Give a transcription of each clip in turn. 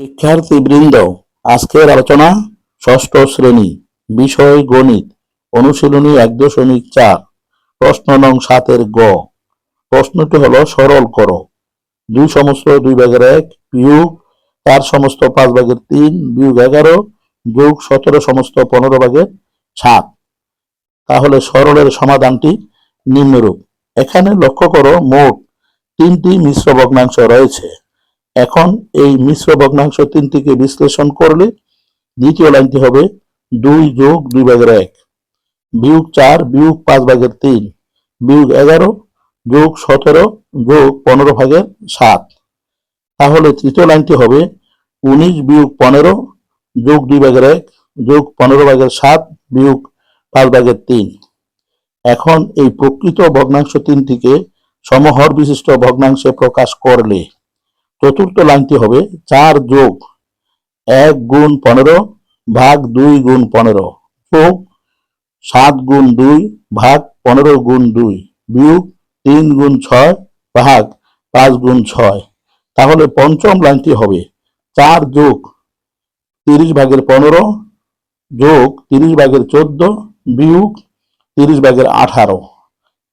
শিক্ষার্থীবৃন্দ আজকের আলোচনা ষষ্ঠ শ্রেণি, বিষয় গণিত, অনুশীলনী এক দশমিক চার, প্রশ্ন নং সাতের গ। প্রশ্নটি হল সরল করো। দুই সমস্ত দুই ভাগের এক বিয়োগ, চার সমস্ত পাঁচ ভাগের তিন বিয়োগ এগারো, যোগ সতেরো সমস্ত পনেরো ভাগের সাত। তাহলে সরলের সমাধানটি নিম্নরূপ। এখানে লক্ষ্য করো, মোট তিনটি মিশ্র ভগ্নাংশ রয়েছে। এখন এই মিশ্র ভগ্নাংশ তিনটিকে বিশ্লেষণ করলে দ্বিতীয় লাইনটি হবে দুই যোগ দুই ভাগের এক। বিয়োগ চার, বিয়োগ পাঁচ ভাগের তিন। বিয়োগ এগারো, যোগ সতেরো, যোগ পনেরো ভাগের সাত। তাহলে তৃতীয় লাইনটি হবে উনিশ বিয়োগ পনেরো, যোগ দুই ভাগের এক, যোগ পনেরো ভাগের সাত, বিয়োগ পাঁচ ভাগের তিন। এখন এই প্রকৃত ভগ্নাংশ তিনটিকে সমহর বিশিষ্ট ভগ্নাংশে প্রকাশ করলে চতুর্থ লাইনটি হবে চার যোগ এক গুণ পনেরো ভাগ দুই গুণ পনেরো যোগ সাত গুণ দুই ভাগ পনেরো গুণ দুই বিয়োগ তিন গুণ ছয় ভাগ পাঁচ গুণ ছয়। তাহলে পঞ্চম লাইনটি হবে চার যোগ তিরিশ ভাগের পনেরো যোগ তিরিশ ভাগের চোদ্দ বিয়োগ তিরিশ ভাগের আঠারো।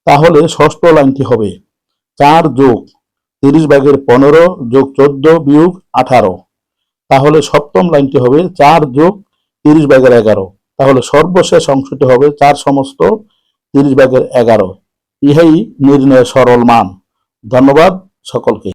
তাহলে ষষ্ঠ লাইনটি হবে চার যোগ তিরিশ ভাগের পনেরো যোগ চোদ্দ বিয়োগ আঠারো। তাহলে সপ্তম লাইনটি হবে চার যোগ তিরিশ ভাগের এগারো। তাহলে সর্বশেষ অংশটি হবে চার সমস্ত তিরিশ ভাগের এগারো। ইহাই নির্ণয় সরল মান। ধন্যবাদ সকলকে।